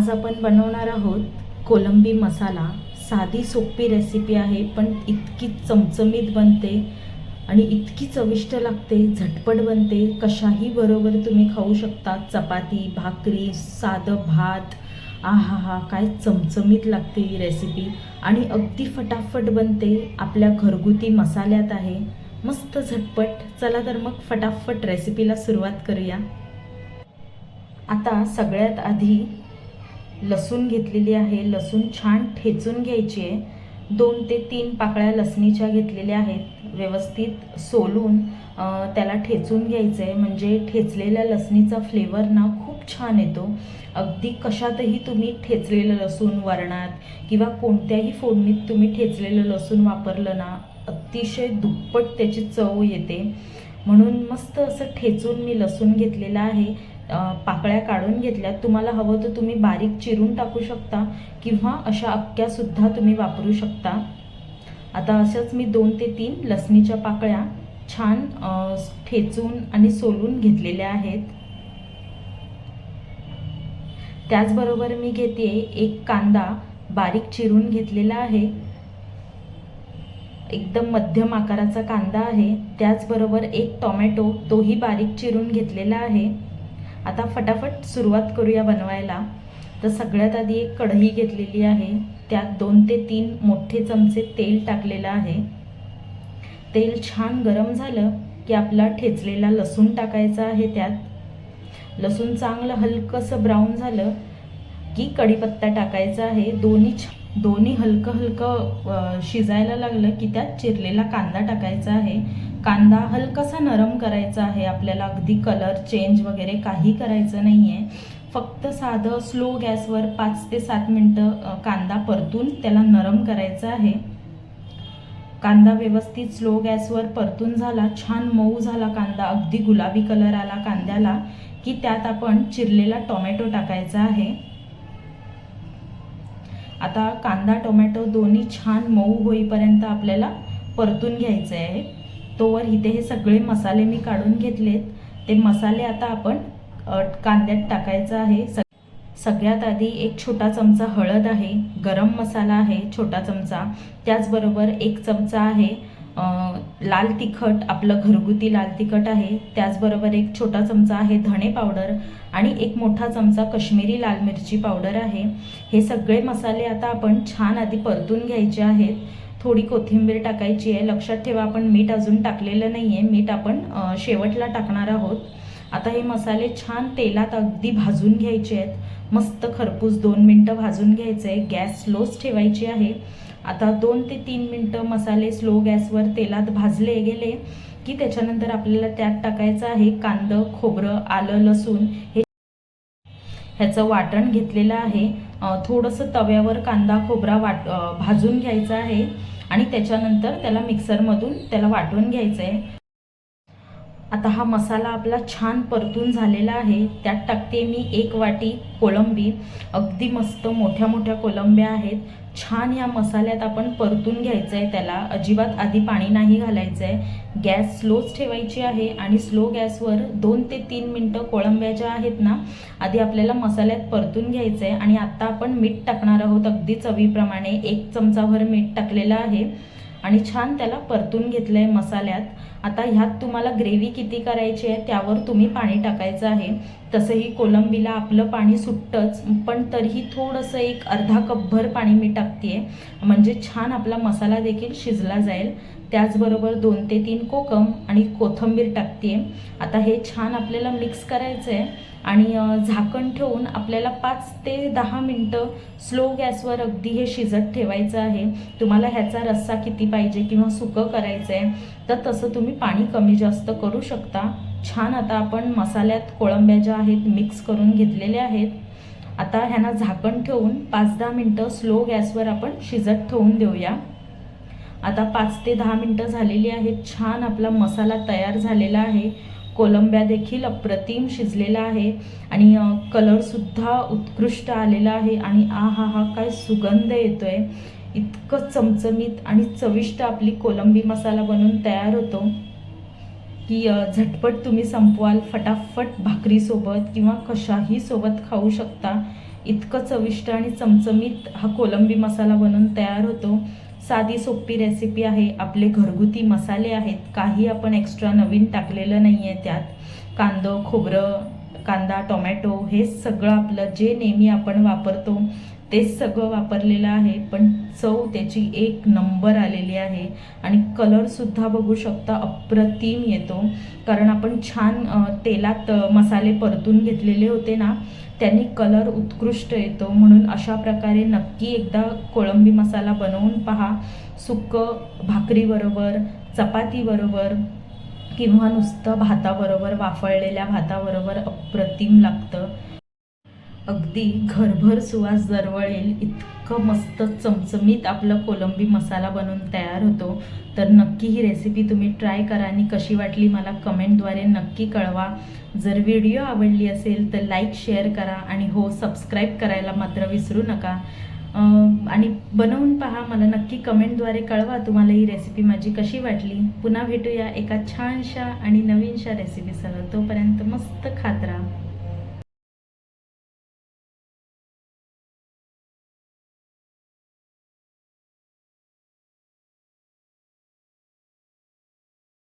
आज आपण बनवणार आहोत कोलंबी मसाला. साधी सोपी रेसिपी आहे पण इतकी चमचमीत बनते आणि इतकी चविष्ट लागते झटपट बनते. कशाही बरोबर तुम्ही खाऊ शकता. चपाती भाकरी साधं भात. आहा हा काय चमचमीत लागते ही रेसिपी आणि अगदी फटाफट बनते. आपल्या घरगुती मसाल्यात आहे. मस्त झटपट. चला तर मग फटाफट रेसिपीला सुरुवात करूया. आता सगळ्यात आधी लसूण घेतलेली आहे. लसूण छान ठेचून घ्यायची आहे. दोन ते तीन पाकळ्या लसणीच्या घेतलेल्या आहेत. व्यवस्थित सोलून त्याला ठेचून घ्यायचं आहे म्हणजे ठेचलेल्या लसणीचा फ्लेवर ना खूप छान येतो. अगदी कशातही तुम्ही ठेचलेलं लसूण वरणात किंवा कोणत्याही फोडणीत तुम्ही ठेचलेलं लसूण वापरलं ना अतिशय दुप्पट त्याची चव येते. म्हणून मस्त असं ठेचून मी लसूण घेतलेलं आहे. पाकळ्या काढून घेतल्या तुम्हाला हवं तर तुम्ही बारीक चिरून टाकू शकता किंवा अशा अक्क्यासुद्धा तुम्ही वापरू शकता. आता अशाच मी दोन ते तीन लसणीच्या पाकळ्या छान ठेचून आणि सोलून घेतलेल्या आहेत. त्याचबरोबर मी घेते एक कांदा बारीक चिरून घेतलेला आहे. एकदम मध्यम आकाराचा कांदा आहे. त्याचबरोबर एक टोमॅटो तोही बारीक चिरून घेतलेला आहे. आता फटाफट सुरुवात करूया बनवायला. तर सगळ्यात आधी एक कढई घेतलेली आहे. त्यात दोन ते तीन मोठे चमचे तेल टाकलेलं आहे. तेल छान गरम झालं की आपला ठेचलेला लसूण टाकायचा आहे त्यात. लसूण चांगलं हलकंसं ब्राऊन झालं की कढीपत्ता टाकायचा आहे. दोन्ही छ- दोन्ही हलकं हलकं शिजायला लागलं की त्यात चिरलेला कांदा टाकायचा आहे. कांदा हलकासा नरम करायचा आहे. आपल्याला अगदी कलर चेंज वगैरे काही करायचं नाही आहे फक्त साधं स्लो गॅसवर पाच ते सात मिनटं कांदा परतून त्याला नरम करायचा आहे. कांदा व्यवस्थित स्लो गॅसवर परतून झाला छान मऊ झाला कांदा. अगदी गुलाबी कलर आला कांद्याला की त्यात आपण चिरलेला टोमॅटो टाकायचा आहे. आता कांदा टोमॅटो दोन्ही छान मऊ होईपर्यंत आपल्याला परतून घ्यायचे आहे. तोवर इथे हे सगळे मसाले मी काढून घेतलेत. ते मसाले आता आपण कांद्यात टाकायचं आहे. सग सगळ्यात आधी एक छोटा चमचा हळद आहे गरम मसाला आहे छोटा चमचा. त्याचबरोबर एक चमचा आहे लाल तिखट आपलं घरगुती लाल तिखट आहे. त्याचबरोबर एक छोटा चमचा आहे धणे पावडर आणि एक मोठा चमचा कश्मीरी लाल मिरची पावडर आहे. हे सगळे मसाले आता आपण छान आधी परतून घ्यायचे आहेत. थोडी कोथिंबीर टाकायची आहे. लक्षात ठेवा आपण मीठ अजून टाकलेलं नाही आहे मीठ आपण शेवटला टाकणार आहोत. आता हे मसाले छान तेलात अगदी भाजून घ्यायचे आहेत. मस्त खरपूस दोन मिनटं भाजून घ्यायचं आहे गॅस स्लोच ठेवायची आहे. आता दोन ते तीन मिनटं मसाले स्लो गॅसवर तेलात भाजले गेले की त्याच्यानंतर आपल्याला त्यात टाकायचं आहे कांदं खोबरं आलं लसूण. हे ह्याचं वाटण घेतलेलं आहे. थोडंसं तव्यावर कांदा खोबरा वाट भाजून घ्यायचा आहे आणि त्याच्यानंतर त्याला मिक्सरमधून त्याला वाटून घ्यायचं आहे आता हा मसाला आपला छान परतून झालेला आहे. त्यात टाकते मी एक वाटी कोलंबी अगदी मस्त मोठ्या मोठ्या कोलंब्या आहेत. छान या मसाल्यात आपण परतून घ्यायचं आहे त्याला. अजिबात आधी पाणी नाही घालायचं आहे गॅस स्लोच ठेवायची आहे आणि स्लो गॅसवर दोन ते तीन मिनटं कोळंब्या ज्या आहेत ना आधी आपल्याला मसाल्यात परतून घ्यायचं आहे आणि आत्ता आपण मीठ टाकणार आहोत. अगदी चवीप्रमाणे एक चमचाभर मीठ टाकलेलं आहे. आणि छान त्याला परतून घेतलं आहे मसाल्यात. आता ह्यात तुम्हाला ग्रेव्ही किती करायची आहे त्यावर तुम्ही पाणी टाकायचं आहे. तसंही कोलंबीला आपलं पाणी सुटतंच पण तरीही थोडंसं एक अर्धा कपभर पाणी मी टाकते म्हणजे छान आपला मसाला देखील शिजला जाईल. त्याचबरोबर दोन ते तीन कोकम आणि कोथिंबीर टाकते आता हे छान आपल्याला मिक्स करायचं आहे आणि झाकण ठेवून आपल्याला पाच ते दहा मिनटं स्लो गॅसवर अगदी हे शिजत ठेवायचं आहे. तुम्हाला ह्याचा रस्सा किती पाहिजे किंवा सुकं करायचं आहे तर तसं तुम्ही पाणी कमी जास्त करू शकता. छान आता आपण मसाल्यात कोळंब्या ज्या आहेत मिक्स करून घेतलेल्या आहेत. आता ह्यांना झाकण ठेवून पाच दहा मिनटं स्लो गॅसवर आपण शिजत ठेवून देऊया. आता पाच ते दहा मिनटं झालेली आहेत. छान आपला मसाला तयार झालेला आहे. कोलंब्या देखील अप्रतिम शिजलेला आहे. आणि कलरसुद्धा उत्कृष्ट आलेला आहे. आणि आ हा हा काय सुगंध येतो आहे इतकं चमचमीत आणि चविष्ट आपली कोलंबी मसाला बनून तयार होतो. की झटपट तुम्ही संपवाल फटाफट भाकरीसोबत किंवा कशाही सोबत खाऊ शकता. इतकं चविष्ट आणि चमचमीत हा कोलंबी मसाला बनून तयार होतो. साधी सोपी रेसिपी आहे. आपले घरगुती मसाले आहेत. काही आपण एक्स्ट्रा नवीन टाकलेलं नाही आहे त्यात. कांदं खोबरं कांदा टोमॅटो हे सगळं आपलं जे नेहमी आपण वापरतो. तेच सगळं वापरलेलं आहे पण चव त्याची एक नंबर आलेली आहे. आणि कलरसुद्धा बघू शकता अप्रतिम येतो. कारण आपण छान तेलात मसाले परतून घेतलेले होते ना त्यांनी कलर उत्कृष्ट येतो. म्हणून अशा प्रकारे नक्की एकदा कोळंबी मसाला बनवून पहा. सुकं भाकरीबरोबर चपातीबरोबर किंवा नुसतं भाताबरोबर वाफळलेल्या भाताबरोबर अप्रतिम लागतं. अगदी घरभर सुवास दरवळेल इतकं मस्त चमचमीत आपलं कोलंबी मसाला बनवून तयार होतो. तर नक्की ही रेसिपी तुम्ही ट्राय करा आणि कशी वाटली मला कमेंटद्वारे नक्की कळवा. जर व्हिडिओ आवडली असेल तर लाईक शेअर करा आणि हो सबस्क्राईब करायला मात्र विसरू नका. आणि बनवून पहा मला नक्की कमेंटद्वारे कळवा तुम्हाला ही रेसिपी माझी कशी वाटली. पुन्हा भेटूया एका छानशा आणि नवीनशा रेसिपीसह तोपर्यंत मस्त खात